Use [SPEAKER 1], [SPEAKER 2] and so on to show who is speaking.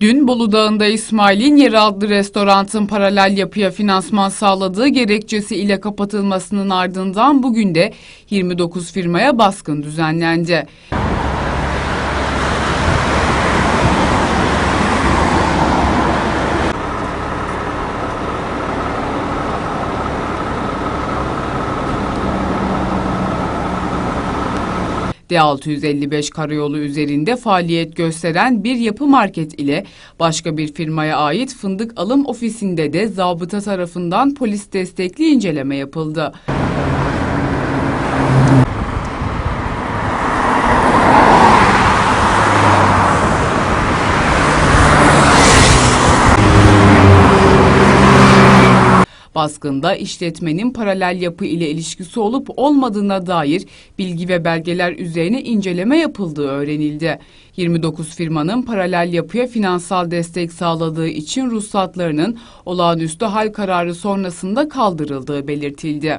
[SPEAKER 1] Dün Bolu Dağı'nda İsmail'in Yeri adlı paralel yapıya finansman sağladığı gerekçesi ile kapatılmasının ardından bugün de 29 firmaya baskın düzenlendi. D655 karayolu üzerinde faaliyet gösteren bir yapı market ile başka bir firmaya ait fındık alım ofisinde de zabıta tarafından polis destekli inceleme yapıldı. Baskında işletmenin paralel yapı ile ilişkisi olup olmadığına dair bilgi ve belgeler üzerine inceleme yapıldığı öğrenildi. 29 firmanın paralel yapıya finansal destek sağladığı için ruhsatlarının olağanüstü hal kararı sonrasında kaldırıldığı belirtildi.